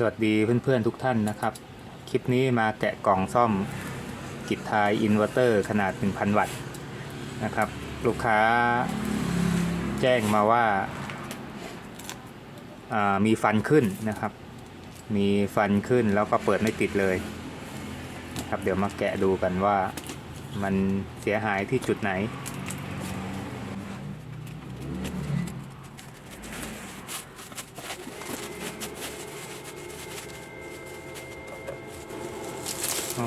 สวัสดีเพื่อนๆทุกท่านนะครับ คลิปนี้มาแกะกล่องซ่อมกิจทายอินเวอร์เตอร์ขนาด 1,000 วัตต์นะครับ ลูกค้าแจ้งมาว่าามีฟันขึ้นนะครับ มีฟันขึ้นแล้วก็เปิดไม่ติดเลยครับเดี๋ยวมาแกะดูกันว่ามันเสียหายที่จุดไหน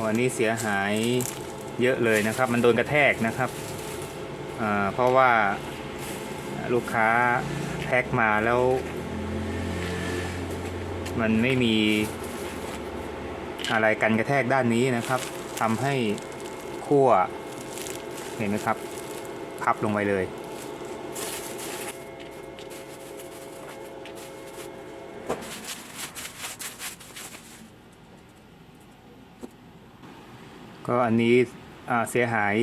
อันนี้เสียหายเยอะเลยนะครับ มันโดนกระแทกนะครับเพราะว่าลูกค้าแพ็คมาแล้ว มันไม่มีอะไรกันกระแทกด้านนี้นะครับทำให้ขั้วเห็นไหมครับ พับลงไปเลย ก็อันนี้เสียหาย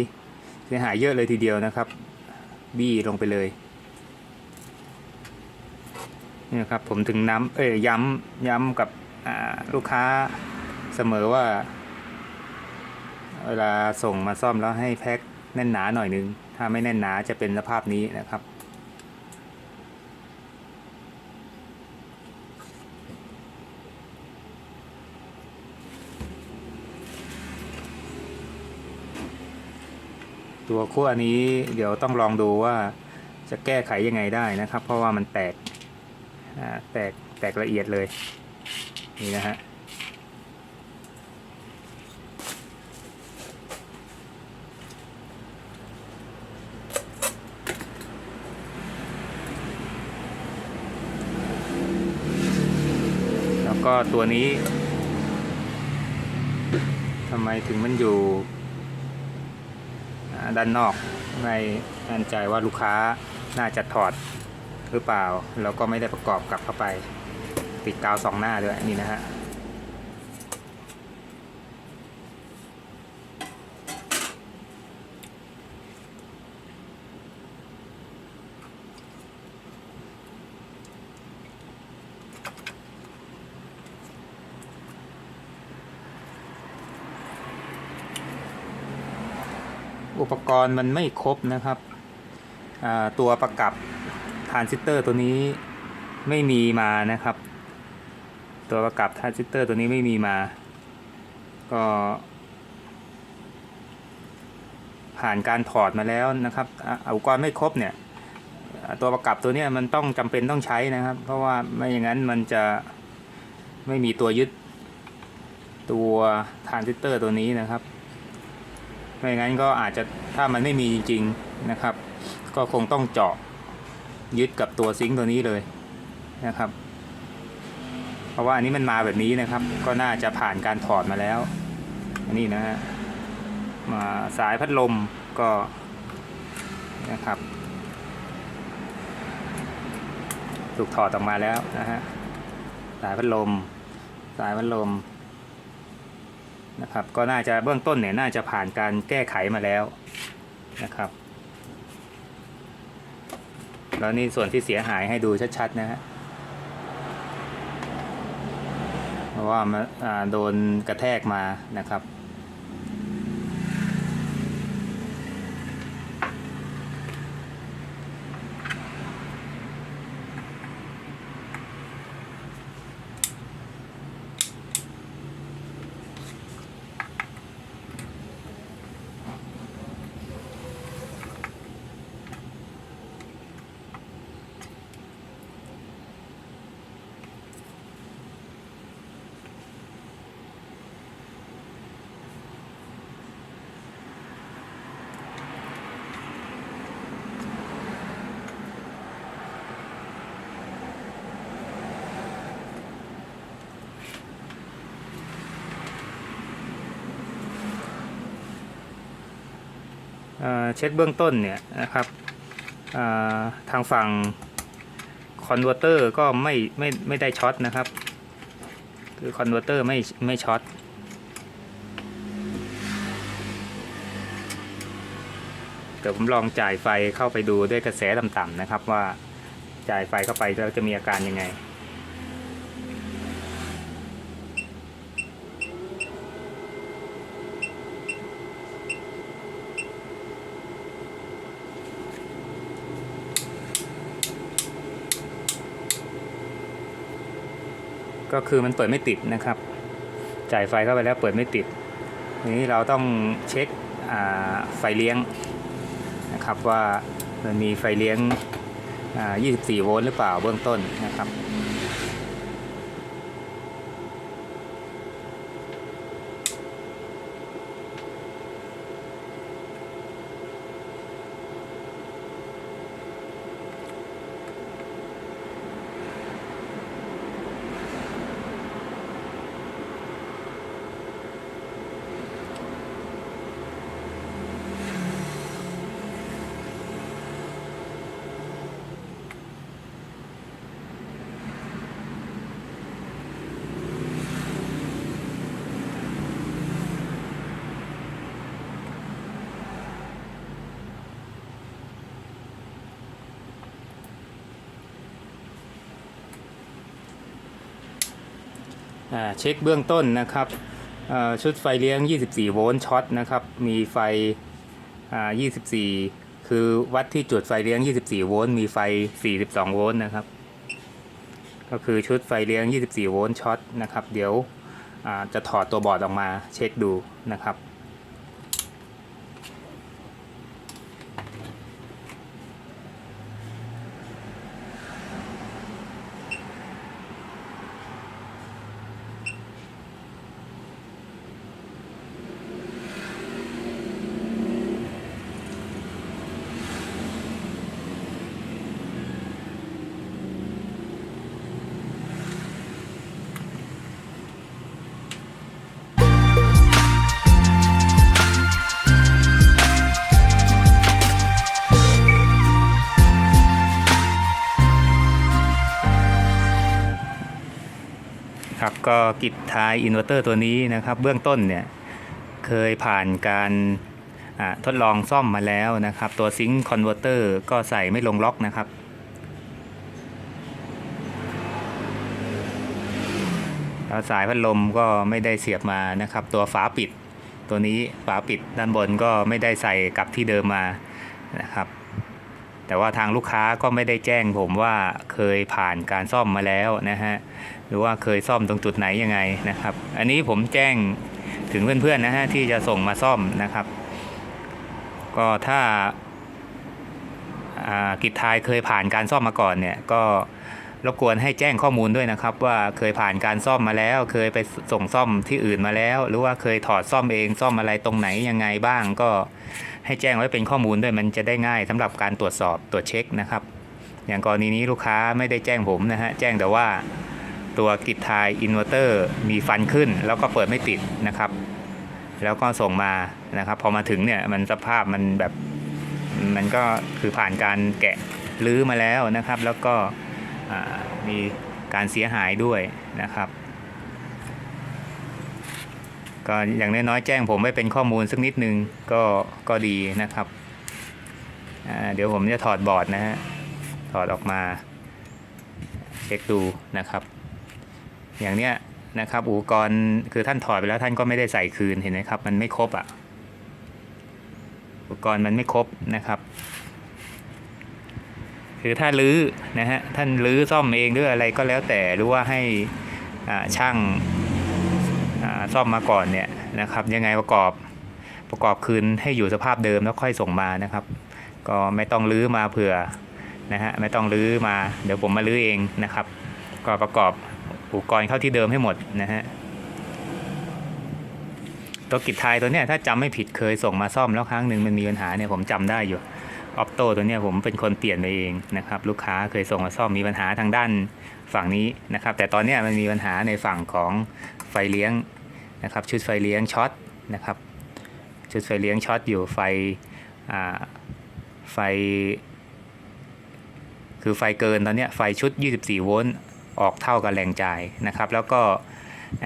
เสียหายเยอะเลยทีเดียวนะครับ บี้ลงไปเลยนี่ครับผมถึงน้ำเอ้ยย้ำย้ำกับลูกค้าเสมอว่า เวลาส่งมาซ่อมแล้วให้แพ็คแน่นหนาหน่อยนึง ถ้าไม่แน่นหนาจะเป็นสภาพนี้นะครับ ตัวขั้วนี้เดี๋ยวต้องลองดูว่าจะแก้ไขยังไงได้นะครับ เพราะว่ามันแตกแตกแตกละเอียดเลยนี่นะฮะแล้วก็ตัวนี้ทำไมถึงมันอยู่ ด้านนอกไม่แน่ใจว่าลูกค้าน่าจะถอดหรือเปล่า แล้วก็ไม่ได้ประกอบกลับเข้าไป ติดกาวสองหน้าด้วยนี่นะฮะ อุปกรณ์มันไม่ครบนะครับตัวประกับทรานซิสเตอร์ตัวนี้ไม่มีมานะครับ ตัวประกับทรานซิสเตอร์ตัวนี้ไม่มีมา ก็ ผ่านการถอดมาแล้วนะครับอุปกรณ์ไม่ครบเนี่ยตัวประกับตัวนี้มันต้องจำเป็นต้องใช้นะครับ เพราะว่าไม่อย่างนั้นมันจะไม่มีตัวยึดตัวทรานซิสเตอร์ตัวนี้นะครับ ไม่งั้นก็อาจจะถ้ามันไม่มีจริงๆนะครับ ก็คงต้องเจาะยึดกับตัวซิงค์ตัวนี้เลยนะครับ เพราะว่าอันนี้มันมาแบบนี้นะครับ ก็น่าจะผ่านการถอดมาแล้ว อันนี้นะฮะมาสายพัดลมก็นะครับถูกถอดออกมาแล้วนะฮะสายพัดลม สายพัดลม นะครับ ก็น่าจะเบื้องต้นเนี่ยน่าจะผ่านการแก้ไขมาแล้วนะครับ แล้วนี่ส่วนที่เสียหายให้ดูชัดๆนะฮะเพราะว่ามันอ่าโดนกระแทกมานะครับ เช็คเบื้องต้นเนี่ยนะครับทางฝั่งคอนเวอร์เตอร์ก็ไม่ไม่ไม่ได้ช็อตนะครับ คือคอนเวอร์เตอร์ไม่ไม่ช็อตเดี๋ยวผมลองจ่ายไฟเข้าไปดูด้วยกระแสต่ำๆนะครับว่าจ่ายไฟเข้าไปแล้วจะมีอาการยังไง ก็คือมันเปิดไม่ติดนะครับ จ่ายไฟเข้าไปแล้วเปิดไม่ติด นี้เราต้องเช็คไฟเลี้ยงนะครับว่ามันมีไฟเลี้ยง24 โวลต์หรือเปล่าเบื้องต้นนะครับ เช็คเบื้องต้นนะครับชุดไฟเลี้ยง 24 โวลต์ช็อตนะครับ มีไฟ 24 คือวัดที่จุดไฟเลี้ยง 24 โวลต์ มีไฟ 42 โวลต์นะครับ ก็คือชุดไฟเลี้ยง 24 โวลต์ช็อตนะครับ เดี๋ยวจะถอดตัวบอร์ดออกมาเช็คดูนะครับ ก็กิจทายอินเวอร์เตอร์ตัวนี้นะครับ เบื้องต้นเนี่ยเคยผ่านการทดลองซ่อมมาแล้วนะครับ ตัวซิงค์คอนเวอร์เตอร์ก็ใส่ไม่ลงล็อกนะครับ แล้วสายพัดลมก็ไม่ได้เสียบมานะครับ ตัวฝาปิดตัวนี้ฝาปิดด้านบนก็ไม่ได้ใส่กลับที่เดิมมานะครับ แต่ว่าทางลูกค้าก็ไม่ได้แจ้งผมว่าเคยผ่านการซ่อมมาแล้วนะฮะ หรือว่าเคยซ่อมตรงจุดไหนยังไงนะครับ อันนี้ผมแจ้งถึงเพื่อนๆนะฮะที่จะส่งมาซ่อมนะครับ ก็ถ้าากิจทายเคยผ่านการซ่อมมาก่อนเนี่ยก็รบกวนให้แจ้งข้อมูลด้วยนะครับ ว่าเคยผ่านการซ่อมมาแล้ว เคยไปส่งซ่อมที่อื่นมาแล้ว หรือว่าเคยถอดซ่อมเองซ่อมอะไรตรงไหนยังไงบ้าง ก็ให้แจ้งไว้เป็นข้อมูลด้วยมันจะได้ง่ายสำหรับการตรวจสอบตรวจเช็คนะครับ อย่างกรณีนี้ลูกค้าไม่ได้แจ้งผมนะฮะแจ้งแต่ว่า ตัวกิจทายอินเวอร์เตอร์มีฟันขึ้น แล้วก็เปิดไม่ติดนะครับ แล้วก็ส่งมานะครับ พอมาถึงเนี่ยมันสภาพมันแบบมันก็คือผ่านการแกะลื้อมาแล้วนะครับ แล้วก็มีการเสียหายด้วยนะครับ ก็อย่างน้อยๆแจ้งผมไว้เป็นข้อมูลสักนิดนึงก็ก็ดีนะครับเดี๋ยวผมจะถอดบอร์ดนะฮะถอดออกมาเช็คดูนะครับ อย่างเนี้ยนะครับอุปกรณ์คือท่านถอดไปแล้วท่านก็ไม่ได้ใส่คืนเห็นไหมครับ มันไม่ครบอะอุปกรณ์มันไม่ครบนะครับ คือถ้าลื้อนะฮะท่านลื้อซ่อมเองหรืออะไรก็แล้วแต่หรือว่าให้อ่าช่างอ่าซ่อมมาก่อนเนี่ยนะครับ ยังไงประกอบประกอบคืนให้อยู่สภาพเดิมแล้วค่อยส่งมานะครับ ก็ไม่ต้องลื้อมาเผื่อนะฮะไม่ต้องลื้อมาเดี๋ยวผมมาลื้อเองนะครับ ก็ประกอบ อุปกรณ์เข้าที่เดิมให้หมดนะฮะตัวกิจทายตัวเนี้ยถ้าจำไม่ผิดเคยส่งมาซ่อมแล้วครั้งหนึ่งมันมีปัญหาเนี่ยผมจำได้อยู่ออปโตตัวเนี้ยผมเป็นคนเปลี่ยนไปเองนะครับ ลูกค้าเคยส่งมาซ่อมมีปัญหาทางด้านฝั่งนี้นะครับ แต่ตอนเนี้ยมันมีปัญหาในฝั่งของไฟเลี้ยงนะครับ ชุดไฟเลี้ยงช็อตนะครับ ชุดไฟเลี้ยงช็อตอยู่ไฟอ่าไฟ คือไฟเกินตอนเนี้ยไฟชุด 24 โวลต์ ออกเท่ากับแรงจ่ายนะครับ แล้วก็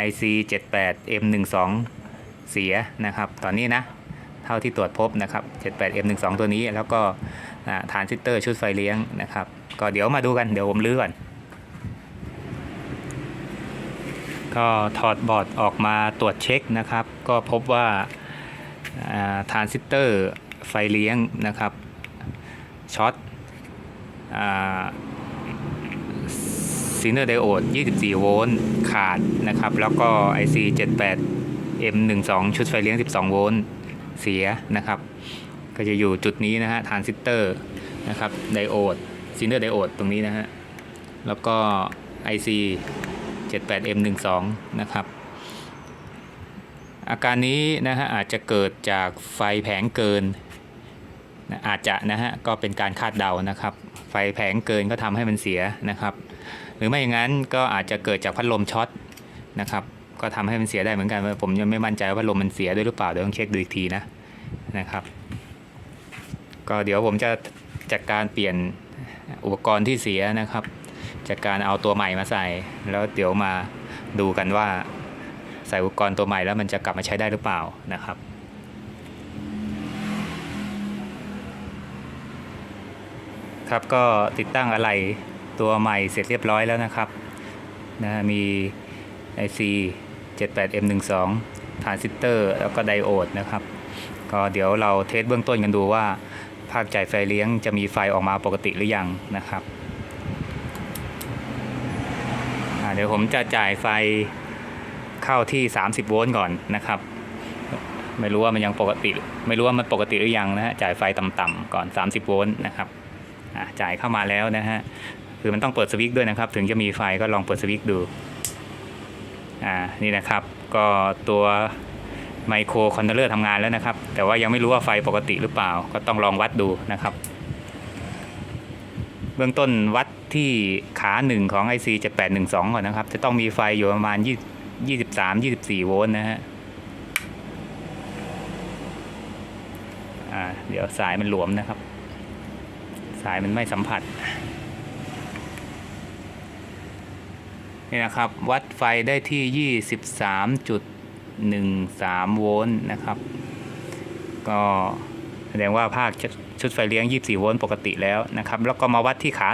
IC 78 M12 เสียนะครับ ตอนนี้นะ เท่าที่ตรวจพบนะครับ 78 M12 ตัวนี้แล้วก็ฐานซิสเตอร์ชุดไฟเลี้ยงนะครับ ก็เดี๋ยวมาดูกันเดี๋ยวผมลื้อก่อนก็ถอดบอร์ดออกมาตรวจเช็คนะครับ ก็พบว่าอ่าฐานซิสเตอร์ไฟเลี้ยงนะครับช็อตอ ซีเนอร์ไดโอด 24 โวลต์ขาดนะครับ แล้วก็ IC 78 M12 ชุดไฟเลี้ยง 12 โวลต์เสียนะครับ ก็จะอยู่จุดนี้นะฮะทรานซิสเตอร์นะครับไดโอดซีเนอร์ไดโอดตรงนี้นะฮะ แล้วก็ IC 78 M12 นะครับ อาการนี้นะฮะอาจจะเกิดจากไฟแผงเกินนะอาจจะนะฮะก็เป็นการคาดเดานะครับ ไฟแผงเกินก็ทำให้มันเสียนะครับ หรือไม่อย่างนั้นก็อาจจะเกิดจากพัดลมช็อตนะครับ ก็ทำให้มันเสียได้เหมือนกันผมยังไม่มั่นใจว่าพัดลมมันเสียด้วยหรือเปล่าเดี๋ยวต้องเช็คดูอีกทีนะนะครับ ก็เดี๋ยวผมจะจัดการเปลี่ยนอุปกรณ์ที่เสียนะครับ จากการเอาตัวใหม่มาใส่ แล้วเดี๋ยวมาดูกันว่าใส่อุปกรณ์ตัวใหม่แล้วมันจะกลับมาใช้ได้หรือเปล่านะครับครับก็ติดตั้งอะไร ตัวใหม่เสร็จเรียบร้อยแล้วนะครับนะมี IC 78M12 ทรานซิสเตอร์ แล้วก็ไดโอดนะครับ ก็เดี๋ยวเราเทสเบื้องต้นกันดูว่า ภาคจ่ายไฟเลี้ยงจะมีไฟออกมาปกติหรือยังนะครับเดี๋ยวผมจะจ่ายไฟเข้าที่ 30 โวลต์ก่อนนะครับ ไม่รู้ว่ามันยังปกติ ไม่รู้ว่ามันปกติหรือยังนะฮะจ่ายไฟต่ำๆก่อน 30 โวลต์นะครับจ่ายเข้ามาแล้วนะฮะ คือมันต้องเปิดสวิตช์ด้วยนะครับ ถึงจะมีไฟก็ลองเปิดสวิตช์ดู อ่า นี่นะครับ ก็ตัวไมโครคอนโทรลเลอร์ทำงานแล้วนะครับ แต่ว่ายังไม่รู้ว่าไฟปกติหรือเปล่า ก็ต้องลองวัดดูนะครับ เบื้องต้นวัดที่ขาหนึ่งของ IC 7812 ก่อนนะครับ จะต้องมีไฟอยู่ประมาณ 23 24 โวลต์นะฮะอ่าเดี๋ยวสายมันหลวมนะครับ สายมันไม่สัมผัส นี่นะครับ วัดไฟได้ที่ 23.13 โวลต์นะครับ ก็แสดงว่าภาคชุดไฟเลี้ยง 24 โวลต์ปกติแล้วนะครับ แล้วก็มาวัดที่ขา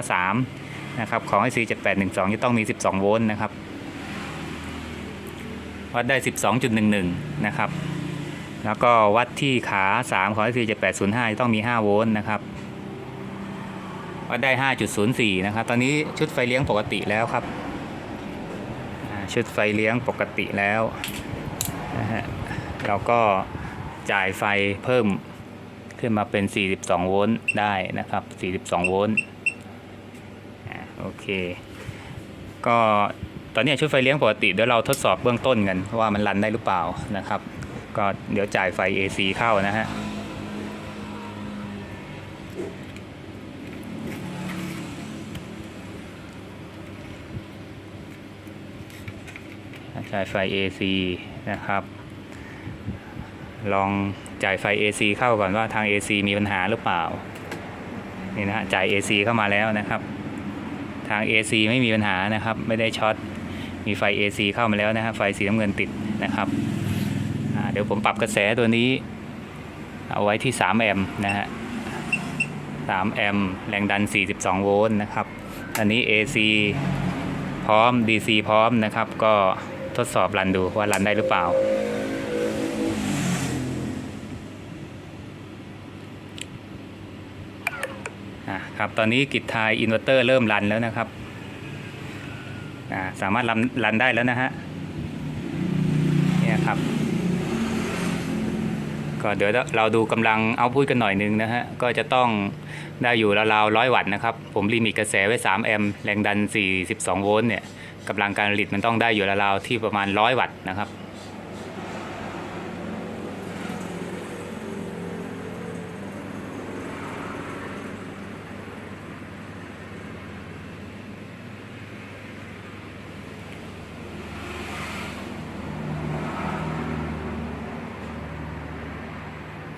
3 นะครับ ของ IC 7812 จะต้องมี 12 โวลต์นะครับ วัดได้ 12.11 นะครับ แล้วก็วัดที่ขา 3 ของ IC 7805 จะต้องมี 5 โวลต์นะครับวัดได้ 5.04 นะครับ ตอนนี้ชุดไฟเลี้ยงปกติแล้วครับ ชุดไฟเลี้ยงปกติแล้วนะฮะเราก็จ่ายไฟเพิ่มขึ้นมาเป็น 42 โวลต์ได้นะครับ 42 โวลต์โอเค ก็ตอนนี้ชุดไฟเลี้ยงปกติเดี๋ยวเราทดสอบเบื้องต้นกันว่ามันรันได้หรือเปล่านะครับ ก็เดี๋ยวจ่ายไฟ AC เข้านะฮะ จ่ายไฟ AC นะครับ ลองจ่ายไฟ AC เข้าก่อนว่าทาง AC มีปัญหาหรือเปล่า นี่นะฮะจ่าย AC เข้ามาแล้วนะครับ ทาง AC ไม่มีปัญหานะครับ ไม่ได้ช็อต มีไฟ AC เข้ามาแล้วนะฮะไฟสีน้ำเงินติดนะครับเดี๋ยวผมปรับกระแสตัวนี้ เอาไว้ที่ 3 แอมป์นะฮะ 3 แอมป์แรงดัน 42 โวลต์นะครับ อันนี้ AC พร้อม DC พร้อมนะครับก็ ทดสอบรันดูว่ารันได้หรือเปล่าอะครับตอนนี้กิจทายอินเวอร์เตอร์เริ่มรันแล้วนะครับอ่าสามารถรันรันได้แล้วนะฮะเนี่ยครับก็เดี๋ยวเราดูกำลังเอาพุทกันหน่อยนึงนะฮะ ก็จะต้องได้อยู่ราวๆร้อยวัตต์นะครับ ผมลิมิตกระแสไว้ 3 แอมป์แรงดัน 42 โวลต์เนี่ย กำลังการผลิตมันต้องได้อยู่ราวๆที่ประมาณ100วัตต์นะครับ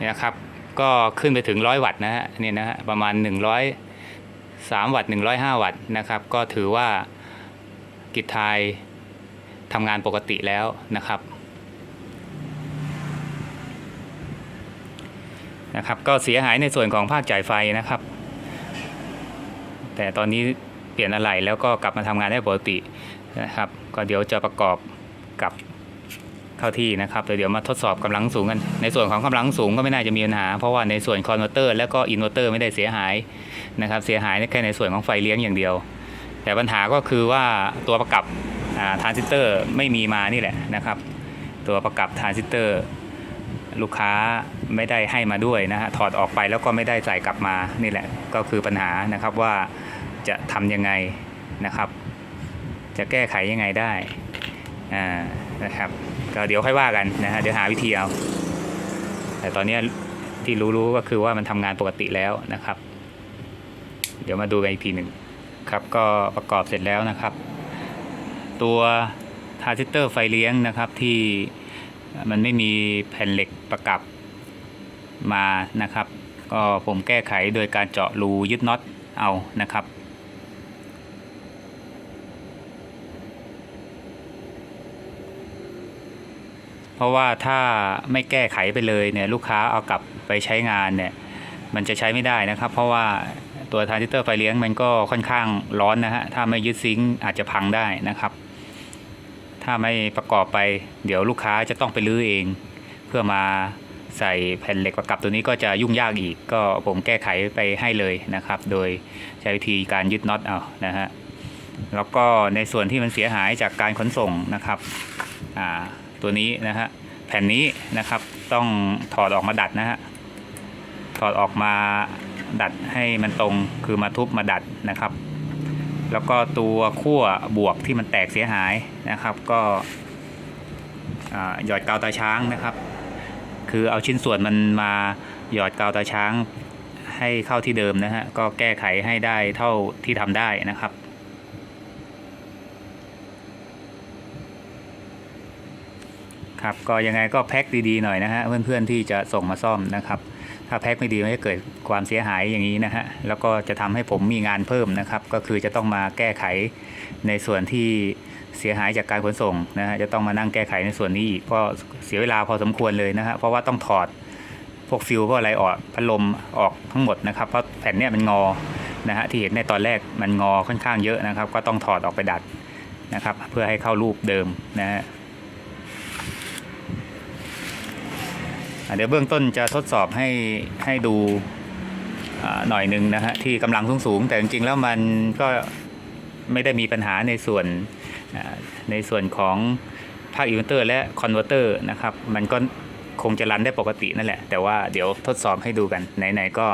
เนี่ยครับ ก็ขึ้นไปถึง100วัตต์นะฮะนี่นะฮะประมาณ100 3วัตต์105วัตต์นะครับ ก็ถือว่า กิจทายทำงานปกติแล้วนะครับนะครับก็เสียหายในส่วนของภาคจ่ายไฟนะครับ แต่ตอนนี้เปลี่ยนอะไหล่แล้วก็กลับมาทำงานได้ปกตินะครับ ก็เดี๋ยวจะประกอบกับเข้าที่นะครับเดี๋ยวมาทดสอบกำลังสูงกัน ในส่วนของกำลังสูงก็ไม่น่าจะมีปัญหา เพราะว่าในส่วนคอนเวอร์เตอร์และก็อินเวอร์เตอร์ไม่ได้เสียหายนะครับ เสียหายแค่ในส่วนของไฟเลี้ยงอย่างเดียว แต่ปัญหาก็คือว่าตัวประกับทรานซิสเตอร์ไม่มีมานี่แหละนะครับ ตัวประกับทรานซิสเตอร์ลูกค้าไม่ได้ให้มาด้วยนะฮะถอดออกไปแล้วก็ไม่ได้ใส่กลับมานี่แหละก็คือปัญหานะครับว่าจะทำยังไงนะครับ จะแก้ไขยังไงได้อ่านะครับก็เดี๋ยวค่อยว่ากันนะฮะเดี๋ยวหาวิธีเอา แต่ตอนนี้ที่รู้ๆก็คือว่ามันทำงานปกติแล้วนะครับ เดี๋ยวมาดูกันอีกทีหนึ่ง ครับก็ประกอบเสร็จแล้วนะครับ ตัวทรานซิเตอร์ไฟเลี้ยงนะครับที่มันไม่มีแผ่นเหล็กประกับมานะครับ ก็ผมแก้ไขโดยการเจาะรูยึดน็อตเอานะครับเพราะว่าถ้าไม่แก้ไขไปเลยเนี่ยลูกค้าเอากลับไปใช้งานเนี่ยมันจะใช้ไม่ได้นะครับ เพราะว่า ตัวทรานซิสเตอร์ไฟเลี้ยงมันก็ค่อนข้างร้อนนะฮะ ถ้าไม่ยึดซิงค์อาจจะพังได้นะครับ ถ้าไม่ประกอบไปเดี๋ยวลูกค้าจะต้องไปรื้อเอง เพื่อมาใส่แผ่นเหล็กประกับตัวนี้ก็จะยุ่งยากอีก ก็ผมแก้ไขไปให้เลยนะครับ โดยใช้วิธีการยึดน็อตเอานะฮะ แล้วก็ในส่วนที่มันเสียหายจากการขนส่งนะครับตัวนี้นะฮะแผ่นนี้นะครับต้องถอดออกมาดัดนะฮะถอดออกมา ดัดให้มันตรงคือมาทุบมาดัดนะครับ แล้วก็ตัวขั้วบวกที่มันแตกเสียหายนะครับ ก็หยอดกาวตาช้างนะครับ คือเอาชิ้นส่วนมันมาหยอดกาวตาช้างให้เข้าที่เดิมนะฮะก็แก้ไขให้ได้เท่าที่ทำได้นะครับครับก็ยังไงก็แพ็คดีๆหน่อยนะฮะเพื่อนๆที่จะส่งมาซ่อมนะครับ ถ้าแพ็คไม่ดีมันจะเกิดความเสียหายอย่างนี้นะฮะแล้วก็จะทำให้ผมมีงานเพิ่มนะครับ ก็คือจะต้องมาแก้ไขในส่วนที่เสียหายจากการขนส่งนะฮะจะต้องมานั่งแก้ไขในส่วนนี้อีกก็เสียเวลาพอสมควรเลยนะฮะเพราะว่าต้องถอดพวกฟิวพวกอะไรออกพัดลมออกทั้งหมดนะครับเพราะแผ่นเนี้ยมันงอนะฮะที่เห็นในตอนแรกมันงอค่อนข้างเยอะนะครับ ก็ต้องถอดออกไปดัดนะครับ เพื่อให้เข้ารูปเดิมนะฮะ อะ เดี๋ยวเบื้องต้นจะทดสอบให้ให้ดูหน่อยหนึ่งนะฮะที่กำลังสูงๆแต่จริงๆแล้วมันก็ไม่ได้มีปัญหาในส่วนในส่วนของภาคอินเวอร์เตอร์และคอนเวอร์เตอร์นะครับมันก็คงจะรันได้ปกตินั่นแหละ แต่ว่าเดี๋ยวทดสอบให้ดูกันไหนๆก็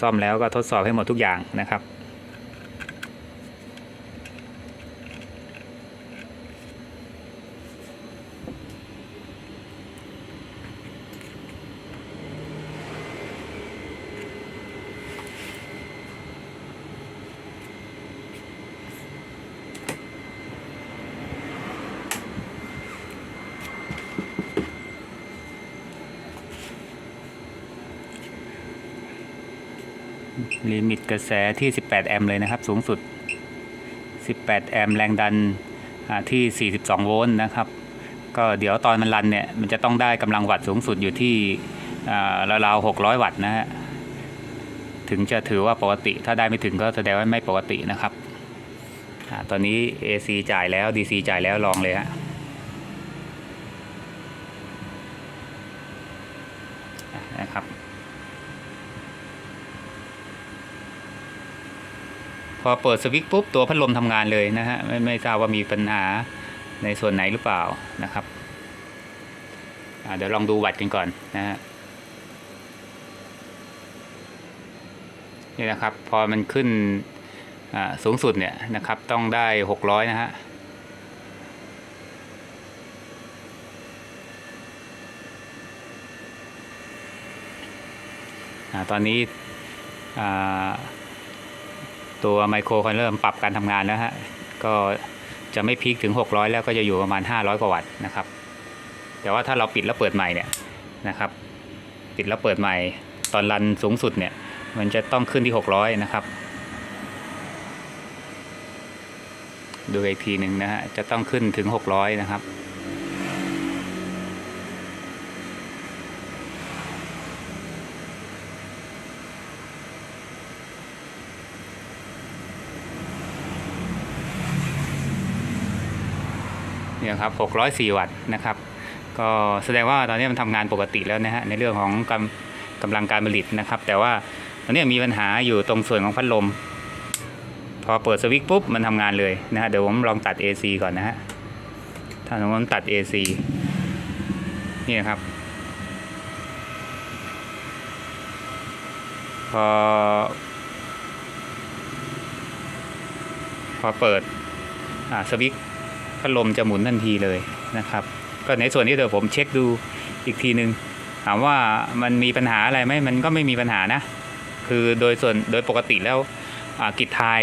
ซ่อมแล้วก็ทดสอบให้หมดทุกอย่างนะครับ ลิมิตกระแสที่ 18 แอมป์เลยนะครับ สูงสุด 18 แอมป์แรงดันที่ 42 โวลต์นะครับ ก็เดี๋ยวตอนมันรันเนี่ย มันจะต้องได้กำลังวัตต์สูงสุดอยู่ที่ราวๆ600 วัตต์นะฮะ ถึงจะถือว่าปกติ ถ้าได้ไม่ถึงก็แสดงว่าไม่ปกตินะครับอตอนนี้ AC จ่ายแล้ว DC จ่ายแล้วลองเลยฮะอะนะครับ พอเปิดสวิตช์ปุ๊บตัวพัดลมทำงานเลยนะฮะไม่ไม่ทราบว่ามีปัญหาในส่วนไหนหรือเปล่านะครับเดี๋ยวลองดูวัตต์กันก่อนนะฮะนี่นะครับพอมันขึ้นอ่าสูงสุดเนี่ยนะครับต้องได้ 600 นะฮะอ่าตอนนี้อ่า ตัวไมโครคอนเริ่มปรับการทำงานแล้วฮะ ก็จะไม่พีคถึง 600 แล้วก็จะอยู่ประมาณ 500 กว่าวัตต์นะครับ แต่ว่าถ้าเราปิดแล้วเปิดใหม่เนี่ยนะครับ ปิดแล้วเปิดใหม่ตอนรันสูงสุดเนี่ย มันจะต้องขึ้นที่ 600 นะครับ ดูอีกทีหนึ่งนะฮะ จะต้องขึ้นถึง 600 นะครับ นี่ยครับ604 วัตต์นะครับ ก็แสดงว่าตอนนี้มันทำงานปกติแล้วนะฮะในเรื่องของกำกำลังการผลิตนะครับ แต่ว่าตอนนี้มีปัญหาอยู่ตรงส่วนของพัดลม พอเปิดสวิตช์ปุ๊บมันทำงานเลยนะฮะเดี๋ยวผมลองตัด AC ก่อนนะฮะถ้าสมมติผมตัด AC นี่นะครับ พอ พอเปิดอ่าสวิตช์ พัดลมจะหมุนทันทีเลยนะครับ ก็ในส่วนนี้เดี๋ยวผมเช็คดูอีกทีหนึ่งถามว่ามันมีปัญหาอะไรไหมมันก็ไม่มีปัญหานะ คือโดยส่วนโดยปกติแล้วกิจไทย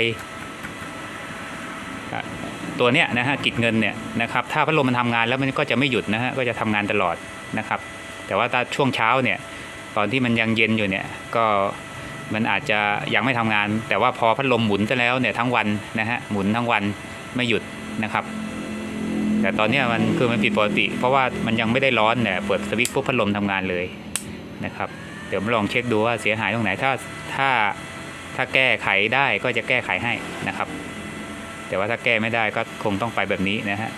ตัวเนี้ยนะฮะกิจเงินเนี่ยนะครับถ้าพัดลมมันทำงานแล้วมันก็จะไม่หยุดนะฮะก็จะทำงานตลอดนะครับ แต่ว่าถ้าช่วงเช้าเนี่ยตอนที่มันยังเย็นอยู่เนี่ยก็มันอาจจะยังไม่ทำงาน แต่ว่าพอพัดลมหมุนจะแล้วเนี่ยทั้งวันนะฮะหมุนทั้งวันไม่หยุดนะครับ แต่ตอนนี้มันคือมันผิดปกติ เพราะว่ามันยังไม่ได้ร้อนเนี่ยเปิดสวิตช์ปุ๊บพัดลมทำงานเลยนะครับ เดี๋ยวมาลองเช็คดูว่าเสียหายตรงไหนถ้าถ้าถ้าแก้ไขได้ก็จะแก้ไขให้นะครับ แต่ว่าถ้าแก้ไม่ได้ก็คงต้องไปแบบนี้นะฮะ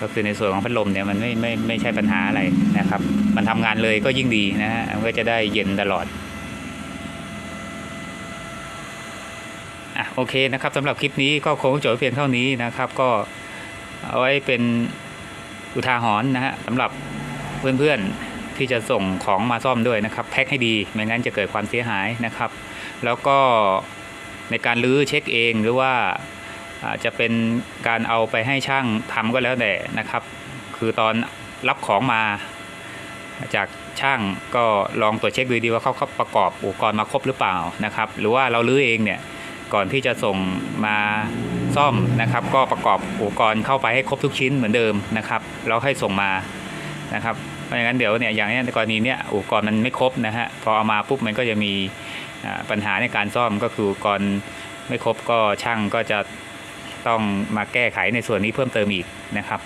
ก็คือในส่วนของพัดลมเนี่ยมันไม่ไม่ไม่ใช่ปัญหาอะไรนะครับ มันทำงานเลยก็ยิ่งดีนะฮะมันก็จะได้เย็นตลอดอะโอเคนะครับสำหรับคลิปนี้ก็คงจบเพียงเท่านี้นะครับก็ เอาไว้เป็นอุทาหรณ์นะฮะสำหรับเพื่อนๆที่จะส่งของมาซ่อมด้วยนะครับ แพ็คให้ดีไม่งั้นจะเกิดความเสียหายนะครับ แล้วก็ในการรื้อเช็คเองหรือว่าจะเป็นการเอาไปให้ช่างทำก็แล้วแต่นะครับ คือตอนรับของมาจากช่างก็ลองตรวจเช็คดูดีว่าเขาเขาประกอบอุปกรณ์มาครบหรือเปล่านะครับ หรือว่าเรารื้อเองเนี่ยก่อนที่จะส่งมา ซ่อมนะครับ ก็ประกอบอุปกรณ์เข้าไปให้ครบทุกชิ้นเหมือนเดิมนะครับแล้วให้ส่งมานะครับเพราะงั้นเดี๋ยวเนี่ยอย่างนี้ในกรณีเนี้ยอุปกรณ์มันไม่ครบนะฮะพอเอามาปุ๊บมันก็จะมีปัญหาในการซ่อมก็คืออุปกรณ์ไม่ครบก็ช่างก็จะต้องมาแก้ไขในส่วนนี้เพิ่มเติมอีกนะครับ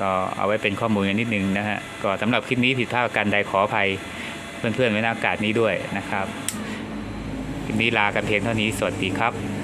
ก็เอาไว้เป็นข้อมูลกันนิดนึงนะฮะก็สำหรับคลิปนี้ผิดพลาดการใดขออภัยเพื่อนๆไว้ในโอกาสนี้ด้วยนะครับคลิปนี้ลากันเพียงเท่านี้สวัสดีครับ